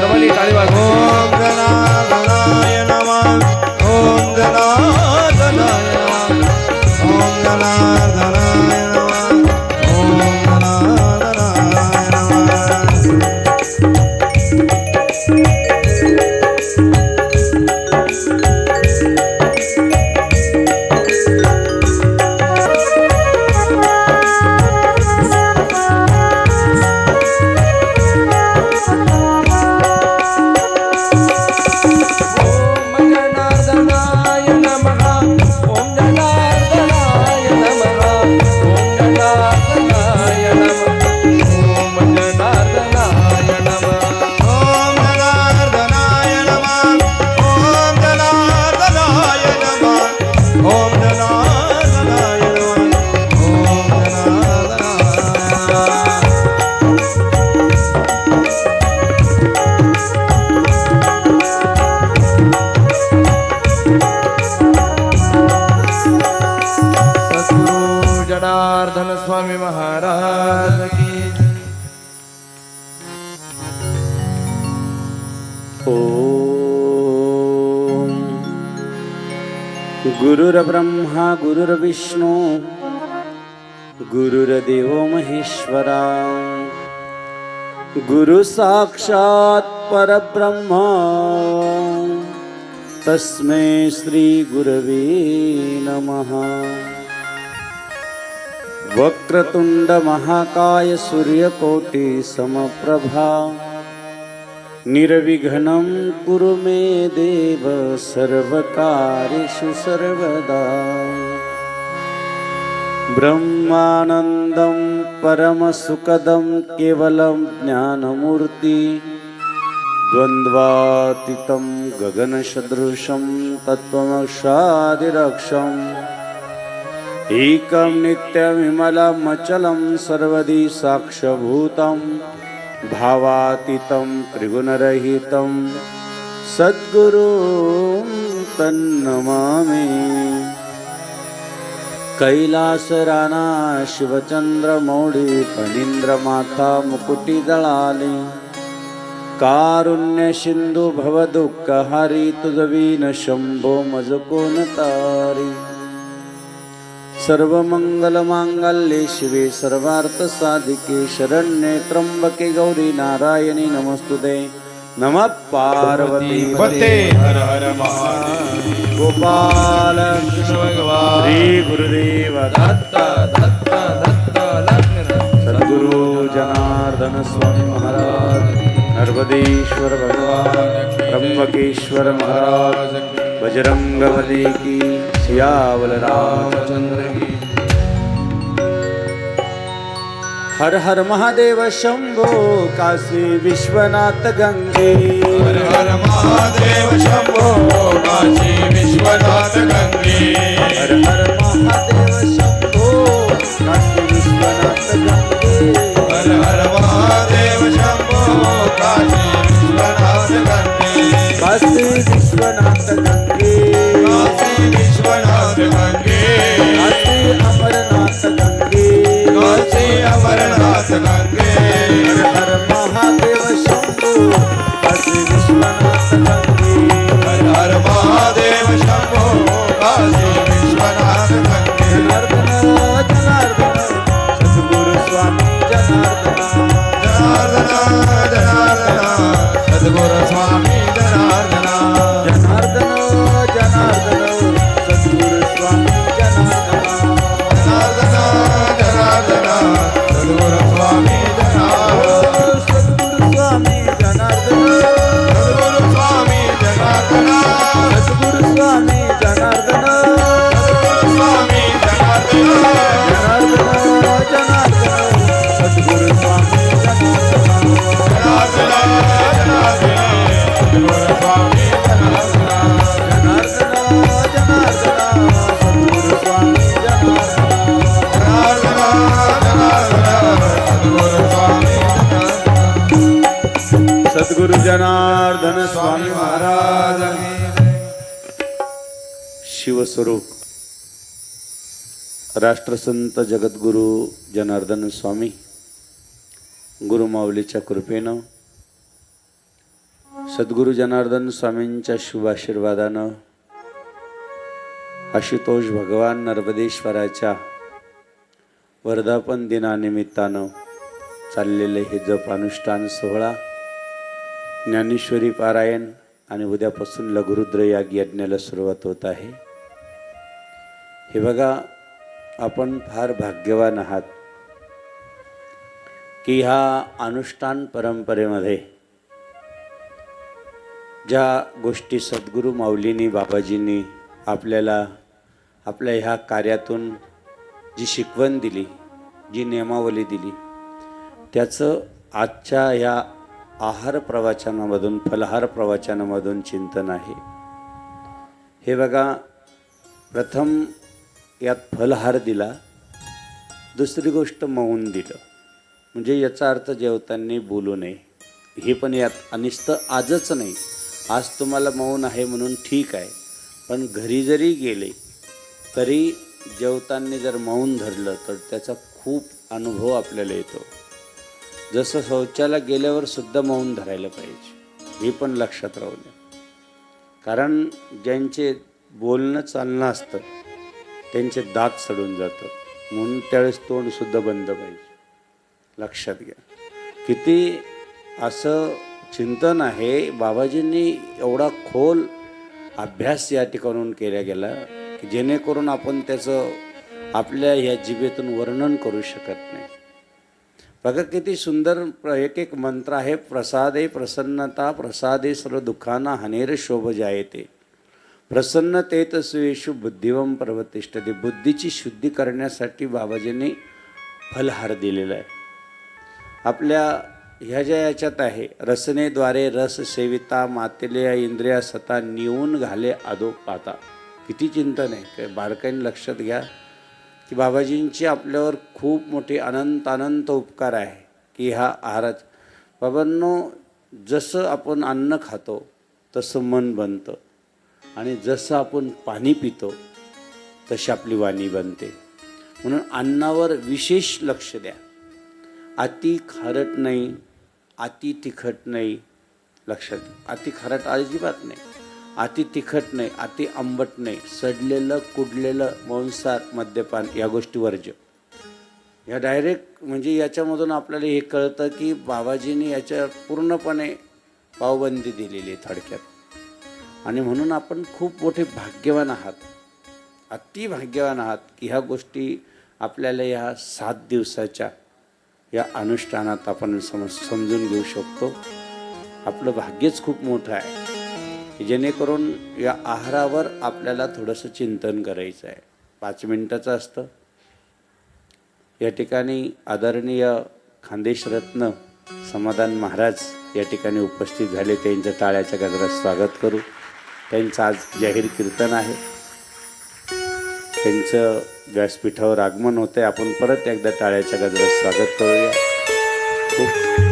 કરવાની તાળી વાગો ॐ गुरुरब्रह्मा गुरुर्विष्णु गुरुर्देवो महेश्वरा। गुरुसाक्षात् परब्रह्मा। तस्मै श्रीगुरवे नमः। वक्रतुण्डमहाकायसूर्यकोटिसमप्रभा निर्विघ्नं कुरु मे देव सर्वकार्येषु सर्वदा। ब्रह्मानन्दं परमसुखदं केवलं ज्ञानमूर्ति। द्वन्द्वातीतं गगनसदृशं तत्त्वमक्षादिरक्षम्। एकं नित्यविमलमचलं सर्वदि साक्षभूतम्। भावातीतं त्रिगुणरहितं सद्गुरुं तन्नमामि। कैलासराना शिवचन्द्रमौळी फणीन्द्रमाथा मुकुटिदळाली कारुण्यसिन्धु भवदुःखहारी तुझवीन शम्भो मज कोण तारी सर्वमङ्गलमाङ्गल्ये शिवे सर्वार्थसाधिके शरण्ये त्र्यम्बके गौरी नारायणी नमस्तुते। नमः पार्वती पते। हर हर महादेव। गोपाल। श्री गुरुदेव दत्त दत्त दत्त सद्गुरु जनार्दन स्वामी महाराज नर्मदेश्वर भगवान त्र्यंबकेश्वर महाराज बजरंग बली की। सियावल रामचंद्र की। हर हर महादेव शंभो काशी विश्वनाथ गंगे। हर हर महादेव शंभो काशी विश्वनाथ गंगे। हर हर महादेव शंभो काशी विश्वनाथ गंगे। हर हर महादेव शंभो काशी विश्वनाथ गंगे। काशी विश्वनाथ गंगे। Hare स्वरूप। राष्ट्रसंत जगद्गुरु जनार्दन स्वामी गुरुमाऊलीच्या कृपेनं सद्गुरू जनार्दन स्वामींच्या शुभ आशीर्वादानं आशुतोष भगवान नर्मदेश्वराच्या वर्धापन दिनानिमित्तानं चाललेले हे जप अनुष्ठान सोहळा ज्ञानेश्वरी पारायण आणि उद्यापासून लघुरुद्र याग यज्ञाला सुरुवात होत आहे. हे बघा आपण फार भाग्यवान आहात की ह्या अनुष्ठान परंपरेमध्ये ज्या गोष्टी सद्गुरू माऊलींनी बाबाजींनी आपल्याला आपल्या ह्या कार्यातून जी शिकवण दिली जी नियमावली दिली त्याचं आजच्या ह्या आहार प्रवचनामधून फलहार प्रवचनामधून चिंतन आहे. हे बघा प्रथम यात फलहार दिला दुसरी गोष्ट मौन दिलं. म्हणजे याचा अर्थ जेवताना बोलू नये. हे पण यात अनिस्त आजच नाही. आज तुम्हाला मौन आहे म्हणून ठीक आहे. पण घरी जरी गेले तरी जेवताना जर मौन धरलं तर त्याचा खूप अनुभव आपल्याला येतो. जसं शौचाला गेल्यावर सुद्धा मौन धरायला पाहिजे. हे पण लक्षात राहू द्या. कारण ज्यांचे बोलणं चालणं असतं त्यांचे दात सडून जातात. म्हणून त्यावेळेस तोंडसुद्धा बंद पाहिजे. लक्षात घ्या. किती असं चिंतन आहे बाबाजींनी एवढा खोल अभ्यास या ठिकाणून केला गेला की जेणेकरून आपण त्याचं आपल्या ह्या जिभेतून वर्णन करू शकत नाही. बघा किती सुंदर प्र- एक एक मंत्र आहे प्रसादे प्रसन्नता प्रसादे सर्व दुःखांना हनेर शोभ जायते प्रसन्नतेत स्वेषु बुद्धिवम पर्वतिष्ठते बुद्धीची शुद्धी करण्यासाठी बाबाजींनी फलहार दिलेला आहे. आपल्या ह्या ज्या याच्यात आहे रसनेद्वारे रस सेविता मातेल्या इंद्रिया सता निवून घाले आदो पाता किती चिंतन आहे. काय बारकाईने लक्षात घ्या की बाबाजींची आपल्यावर खूप मोठी अनंत अनंत उपकार आहे की ह्या आहारात. बाबांनो जसं आपण अन्न खातो तसं मन बनतं. आणि जसं आपण पाणी पितो तशी आपली वाणी बनते. म्हणून अन्नावर विशेष लक्ष द्या. अति खारट नाही अति तिखट नाही लक्षात. अति खारट अजिबात नाही. अति तिखट नाही अति आंबट नाही सडलेलं कुडलेलं मांसार मद्यपान या गोष्टी वर्ज्य. या डायरेक्ट म्हणजे याच्यामधून आपल्याला हे कळतं की बाबाजींनी याच्या पूर्णपणे पावबंदी दिलेली आहे थडक्यात. आणि म्हणून आपण खूप मोठे भाग्यवान आहात. अति भाग्यवान आहात की ह्या गोष्टी आपल्याला या सात दिवसाच्या या अनुष्ठानात आपण सम समजून घेऊ शकतो. आपलं भाग्यच खूप मोठं आहे. जेणेकरून या आहारावर आपल्याला थोडंसं चिंतन करायचं आहे. पाच मिनटाचं असतं. या ठिकाणी आदरणीय खानदेशरत्न समाधान महाराज या ठिकाणी उपस्थित झाले. त्यांच्या टाळ्याच्या गजरात स्वागत करू. त्यांचं आज जाहीर कीर्तन आहे. त्यांचं व्यासपीठावर आगमन होतं आहे आपण परत एकदा टाळ्याच्या गजरात स्वागत करूया. खूप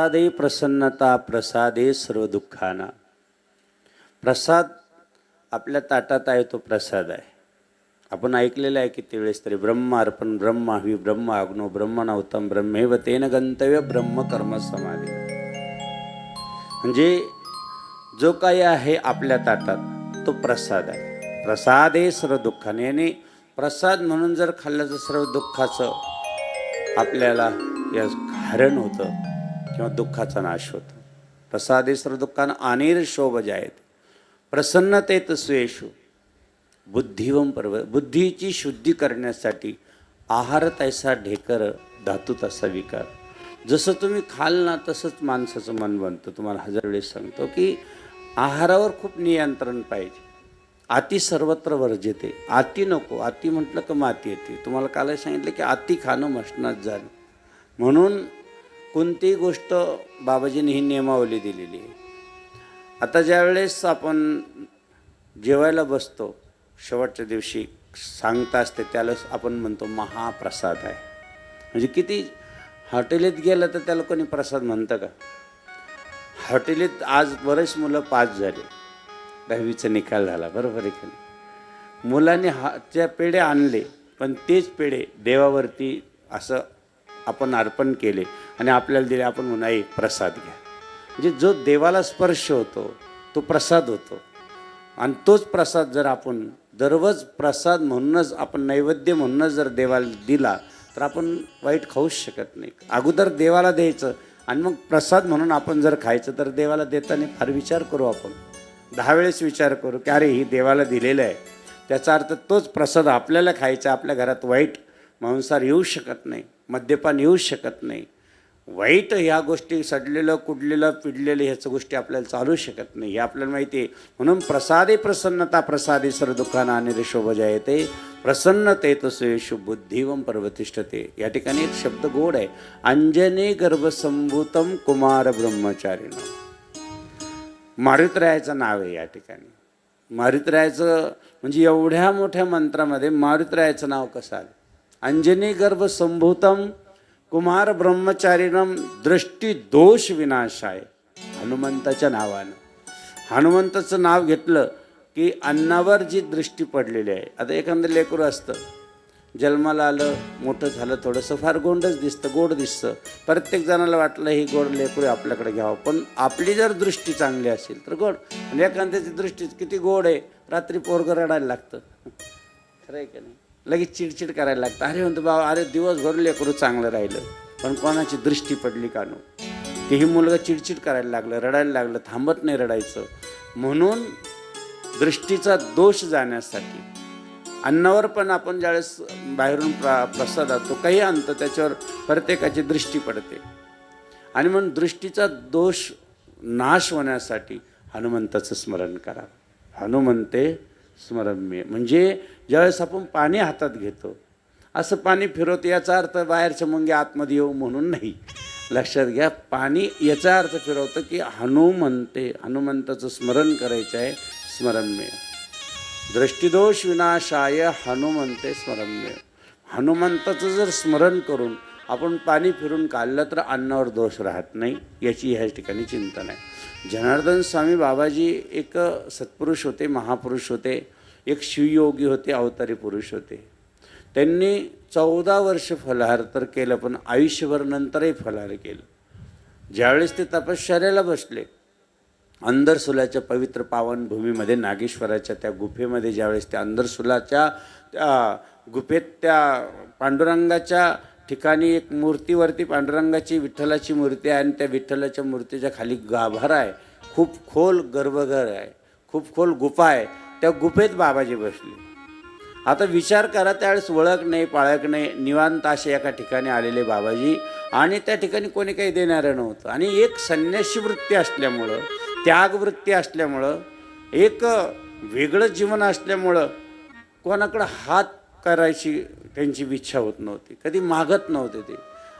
प्रसादे प्रसन्नता प्रसादे सर्व दुःखाना प्रसाद आपल्या ताटात आहे तो प्रसाद आहे. आपण ऐकलेलं आहे किती वेळेस तरी ब्रह्म अर्पण ब्रह्म हवी ब्रह्म आग्नो ब्रह्म नवतम ब्रह्मेव तेन गंतव्य ब्रह्म कर्म समाधी. म्हणजे जो काही आहे आपल्या ताटात तो प्रसाद आहे. प्रसाद आहे सर्व दुःखाने आणि प्रसाद म्हणून जर खाल्लं तर सर्व दुःखाचं आपल्याला या कारण होतं. किंवा दुःखाचा नाश होतो. प्रसादे सर्व दुःखानं अनेर शोभ जायत प्रसन्नतेत सुयेशू बुद्धिवम पर्व बुद्धीची शुद्धी करण्यासाठी आहार तैसा ढेकर धातू तसा विकार. जसं तुम्ही खाल ना तसंच माणसाचं मन बनतं. तुम्हाला हजार वेळेस सांगतो की आहारावर खूप नियंत्रण पाहिजे. आती सर्वत्र वर्जते. आती नको. आती म्हटलं का माती येते. तुम्हाला काल सांगितलं की आती खाणं मशनात जाणं. म्हणून कोणतीही गोष्ट बाबाजींनी ही नियमावली दिलेली आहे. आता ज्यावेळेस आपण जेवायला बसतो शेवटच्या दिवशी सांगता असते त्यालाच आपण म्हणतो महाप्रसाद आहे. म्हणजे किती हॉटेलीत गेलं तर त्याला कोणी प्रसाद म्हणतं का? हॉटेलीत आज बरेच मुलं पास झाले. दहावीचा निकाल झाला बरोबर आहे की मुलांनी हा त्या पेढे आणले पण तेच पेढे देवावरती असं आपण अर्पण केले आणि आपल्याला दिले आपण म्हणा एक प्रसाद घ्या. म्हणजे जो देवाला स्पर्श होतो तो प्रसाद होतो. आणि तोच प्रसाद जर आपण दररोज प्रसाद म्हणूनच आपण नैवेद्य म्हणूनच जर देवाला दिला तर आपण वाईट खाऊच शकत नाही. अगोदर देवाला द्यायचं आणि मग प्रसाद म्हणून आपण जर खायचं तर देवाला देताना फार विचार करू आपण. दहा वेळेस विचार करू की अरे ही देवाला दिलेलं आहे. त्याचा अर्थ तोच प्रसाद आपल्याला खायचा आपल्या घरात वाईट मांसाहार येऊ शकत नाही मद्यपान येऊ शकत नाही. वाईट ह्या गोष्टी सडलेलं कुडलेलं पिडलेलं ह्याचं गोष्टी आपल्याला चालू शकत नाही. हे आपल्याला माहिती आहे. म्हणून प्रसादे प्रसन्नता प्रसादे सर दुःखाना आणि शोभजा येते. प्रसन्नते तसेशु बुद्धिवम पर्वतिष्ठते. या ठिकाणी एक शब्द गोड आहे. अंजने गर्भसंभूतम कुमार ब्रह्मचारिणं. मारुतरायाचं नाव आहे या ठिकाणी. मारुतरायाचं म्हणजे एवढ्या मोठ्या मंत्रामध्ये मारुतरायाचं नाव कसं आलं? अंजनी गर्भ संभूतम कुमार ब्रह्मचारिणम दृष्टी दोष विनाश आहे हनुमंताच्या नावानं. हनुमंताचं नाव घेतलं की अन्नावर जी दृष्टी पडलेली आहे आता एखादं लेकरू असतं. जन्माला आलं मोठं झालं थोडंसं फार गोंडच दिसतं गोड दिसतं. प्रत्येक जणाला वाटलं ही गोड लेकरू आपल्याकडे घ्यावं. पण आपली जर दृष्टी चांगली असेल तर गोड. आणि एखाद्याची दृष्टी किती गोड आहे रात्री पोरगं रडायला लागतं. खरं आहे का नाही? लगेच चिडचिड करायला लागतं. अरे म्हणतो बाबा अरे दिवसभर लेकरू चांगलं राहिलं पण कोणाची दृष्टी पडली का नो? तेही मुलगा चिडचिड करायला लागलं रडायला लागलं थांबत नाही रडायचं. म्हणून दृष्टीचा दोष जाण्यासाठी अन्नावर पण आपण ज्यावेळेस बाहेरून प्रा प्रसाद आणतो काही आणतो त्याच्यावर प्रत्येकाची दृष्टी पडते. आणि म्हणून दृष्टीचा दोष नाश होण्यासाठी हनुमंताचं स्मरण करा. हनुमंते स्मरम्य म्हणजे ज्यावेळेस आपण पाणी हातात घेतो असं पाणी फिरवतो याचा अर्थ बाहेरच्या मुंगे आतमध्ये येऊ म्हणून नाही. लक्षात घ्या पाणी याचा अर्थ फिरवतं की हनुमंते हनुमंताचं स्मरण करायचं आहे स्मरम्य दृष्टिदोष विनाशाय हनुमंते स्मरम्य हनुमंताचं जर स्मरण करून आपण पाणी फिरून काढलं तर अन्नावर दोष राहत नाही याची ह्या ठिकाणी चिंतन आहे जनार्दन स्वामी बाबाजी एक सत्पुरुष होते महापुरुष होते एक शिवयोगी होते अवतारी पुरुष होते. त्यांनी चौदा वर्ष फलाहार तर केलं पण आयुष्यभर नंतरही फलाहार केलं. ज्यावेळेस ते तपश्चर्याला बसले अंदरसुलाच्या पवित्र पावनभूमीमध्ये नागेश्वराच्या त्या गुफेमध्ये ज्यावेळेस त्या अंदरसुलाच्या त्या गुफेत त्या पांडुरंगाच्या ठिकाणी एक मूर्तीवरती पांडुरंगाची विठ्ठलाची मूर्ती आहे आणि त्या विठ्ठलाच्या मूर्तीच्या खाली गाभारा आहे. खूप खोल गर्भघर आहे. खूप खोल गुफा आहे. त्या गुफेत बाबाजी बसले. आता विचार करा त्यावेळेस ओळख नाही पाळख नाही. निवांत असे एका ठिकाणी आलेले बाबाजी. आणि त्या ठिकाणी कोणी काही देणारं नव्हतं. आणि एक संन्यासी वृत्ती असल्यामुळं त्यागवृत्ती असल्यामुळं एक वेगळं जीवन असल्यामुळं कोणाकडं हात करायची त्यांची इच्छा होत नव्हती. कधी मागत नव्हते ते.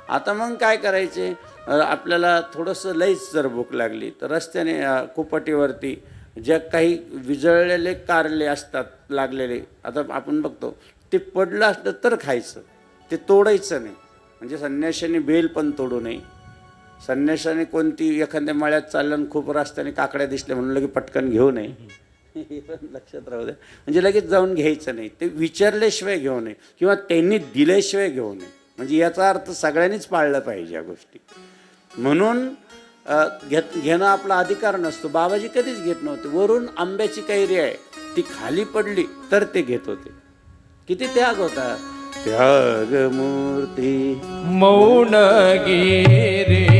आता मग काय करायचे? आपल्याला थोडंसं लईच जर भूक लागली तर रस्त्याने कुपटीवरती ज्या काही विजळलेले कारले असतात लागलेले आता आपण बघतो ते पडलं असलं तर खायचं. ते तोडायचं नाही. म्हणजे संन्याशाने बेल पण तोडू नये. संन्याशाने कोणती एखाद्या मळ्यात चालल्यानं खूप रस्त्याने काकड्या दिसल्या म्हणून लगे पटकन घेऊ नये. हे पण लक्षात राहू द्या. म्हणजे लगेच जाऊन घ्यायचं नाही. ते विचारल्याशिवाय घेऊ नये किंवा त्यांनी दिल्याशिवाय घेऊ नये. म्हणजे याचा अर्थ सगळ्यांनीच पाळला पाहिजे या गोष्टी. म्हणून घेत घेणं आपला अधिकार नसतो. बाबाजी कधीच घेत नव्हते. वरून आंब्याची कैरी आहे. ती खाली पडली तर ते घेत होते. किती त्याग होता. त्याग मूर्ती. मौन गिरी.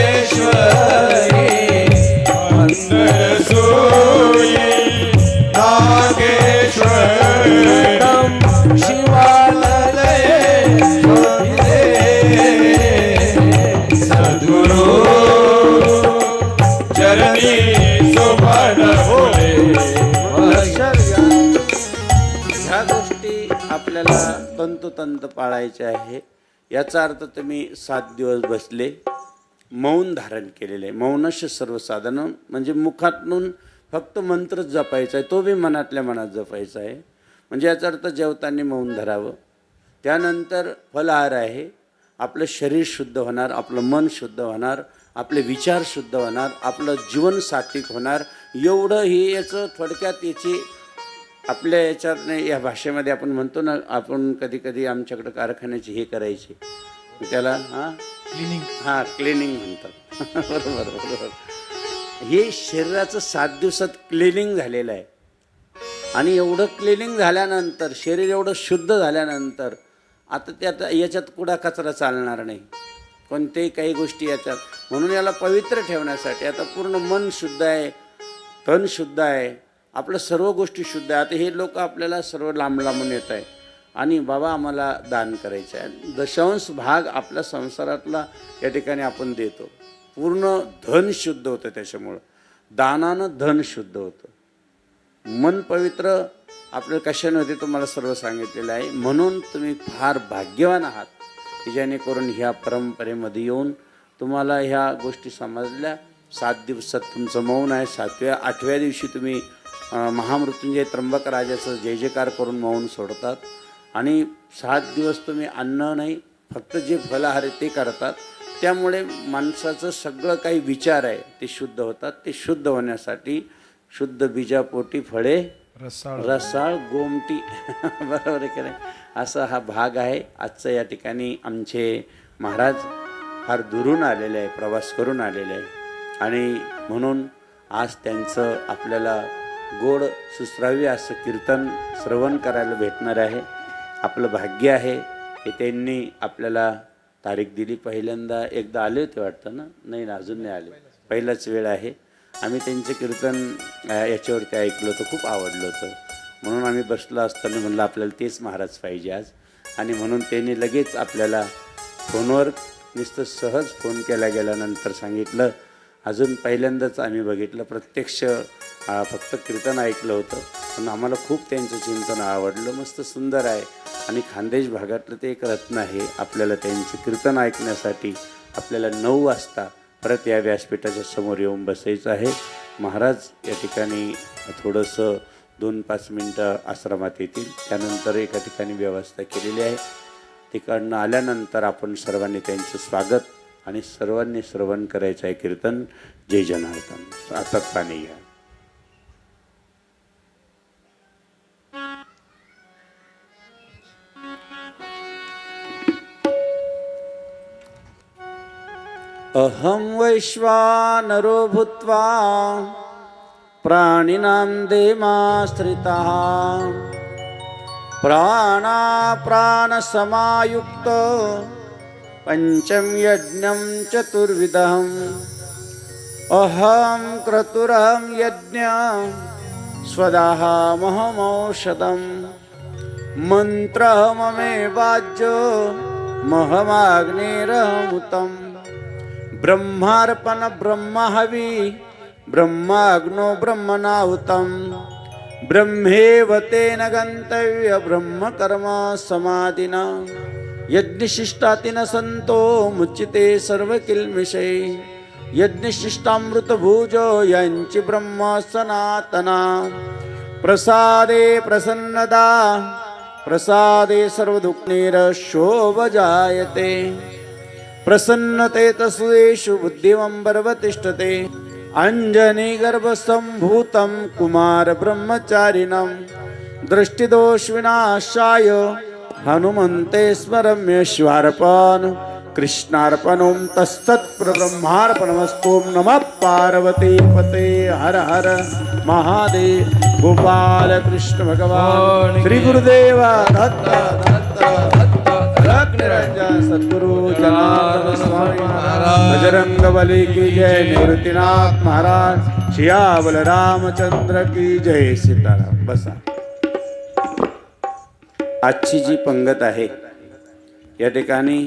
आपल्याला तंतोतंत पाळायचे आहे. याचा अर्थ तुम्ही सात दिवस बसले मौन धारण केलेले. आहे मौनश सर्वसाधन म्हणजे मुखातून फक्त मंत्रच जपायचा आहे तो बी मनातल्या मनात जपायचा आहे. म्हणजे याचा अर्थ जेवताना मौन धरावं. त्यानंतर फलहार आहे. आपलं शरीर शुद्ध होणार आपलं मन शुद्ध होणार आपले विचार शुद्ध होणार आपलं जीवन सात्विक होणार. एवढं हे याचं थोडक्यात याची आपल्या याच्यात या भाषेमध्ये आपण म्हणतो ना आपण कधी कधी आमच्याकडं कारखान्याची हे करायची. त्याला हां? क्लिनिंग हां क्लिनिंग म्हणतात. बरोबर बरोबर. हे शरीराचं सात दिवसात क्लिनिंग झालेलं आहे. आणि एवढं क्लिनिंग झाल्यानंतर शरीर एवढं शुद्ध झाल्यानंतर आता त्यात याच्यात कुडा कचरा चालणार नाही. कोणत्याही काही गोष्टी याच्यात. म्हणून याला पवित्र ठेवण्यासाठी आता पूर्ण मन शुद्ध आहे तन शुद्ध आहे. आपलं सर्व गोष्टी शुद्ध आहे. आता हे लोक आपल्याला सर्व लांब लांबून येत आहे. आणि बाबा आम्हाला दान करायचं आहे. दशांश भाग आपल्या संसारातला या ठिकाणी आपण देतो. पूर्ण धन शुद्ध होतं त्याच्यामुळं. दानानं धन शुद्ध होतं. मन पवित्र आपलं कशाने होते तुम्हाला सर्व सांगितलेलं आहे. म्हणून तुम्ही फार भाग्यवान आहात की जेणेकरून ह्या परंपरेमध्ये येऊन तुम्हाला ह्या गोष्टी समजल्या. सात दिवसात तुमचं मौन आहे. सातव्या आठव्या दिवशी तुम्ही महामृत्युंजय त्र्यंबक राजाचं जय जयकार करून मौन सोडतात. आणि सात दिवस तुम्ही अन्न नाही फक्त जे फलाहार ते करतात. त्यामुळे माणसाचं सगळं काही विचार आहे ते शुद्ध होतात. ते शुद्ध होण्यासाठी शुद्ध बीजापोटी फळे रसाळ गोमटी. बरोबर आहे की नाही? असा हा भाग आहे. आजचा या ठिकाणी आमचे महाराज फार दुरून आलेले आहे प्रवास करून आलेले आहे. आणि म्हणून आज त्यांचं आपल्याला गोड सुसरावी असं कीर्तन श्रवण करायला भेटणार आहे. आपलं भाग्य आहे की त्यांनी आपल्याला तारीख दिली. पहिल्यांदा एकदा आले होते वाटतं ना? नाही ना अजून नाही आले. पहिलाच वेळ आहे. आम्ही त्यांचे कीर्तन याच्यावरती ऐकलं होतं खूप आवडलं होतं. म्हणून आम्ही बसलो असताना म्हणलं आपल्याला तेच महाराज पाहिजे आज. आणि म्हणून त्यांनी लगेच आपल्याला फोनवर नुसतं सहज फोन केला गेल्यानंतर सांगितलं. अजून पहिल्यांदाच आम्ही बघितलं. प्रत्यक्ष फक्त कीर्तन ऐकलं होतं पण आम्हाला खूप त्यांचं चिंतन आवडलं. मस्त सुंदर आहे. आणि खानदेश भागातलं ते एक रत्न आहे आपल्याला त्यांचं कीर्तन ऐकण्यासाठी आपल्याला नऊ वाजता परत या व्यासपीठाच्या समोर येऊन बसायचं आहे. महाराज या ठिकाणी थोडंसं दोन पाच मिनटं आश्रमात येतील. त्यानंतर एका ठिकाणी व्यवस्था केलेली आहे. तिकडनं आल्यानंतर आपण सर्वांनी त्यांचं स्वागत आणि सर्वांनी श्रवण करायचं आहे कीर्तन. जय जनार्दन. आता पाणी घ्या अहं वैश्वानरो भूत्वा प्राणिनां देमाश्रितः। प्राणाप्राणसमायुक्त पञ्चं यज्ञं चतुर्विधम्। अहं क्रतुरहं यज्ञ स्वदाहमहमौषधम् मन्त्रममेवाज्य महमाग्नेरहमुतम्। ब्रह्मार्पण ब्रह्महवी ब्रह्माग्नो ब्रह्मणाहुतं ब्रह्मेव तेन गन्तव्य ब्रह्मकर्म समाधिना यज्ञशिष्टातिन सन्तो मुच्यते सर्वकिल्मिषे यज्ञशिष्टामृतभुज यांची ब्रह्म सनातना। प्रसादे प्रसन्नदा प्रसादे सर्वदुःखनिरशोभजायते। प्रसन्नते तस्वेषु बुद्धिमंबरवतिष्ठते अंजनी गर्भसंभूतं कुमार ब्रह्मचारिणं दृष्टिदोषविनाशाय हनुमन्ते स्मरम्यश्वार्पण कृष्णार्पणं तत्सत्प्रब्रह्मार्पणमस्तु। नमः पार्वती पते हर हर महादेव। गोपाल कृष्ण भगवान श्री गुरुदेव दत्त दत्त। सद्गुरु जनार्दन स्वामी महाराज। बजरंग बली की जय निवृत्तीनाथ महाराज। शियाबल रामचंद्र की जय सीताराम। बसा आजची जी पंगत आहे या ठिकाणी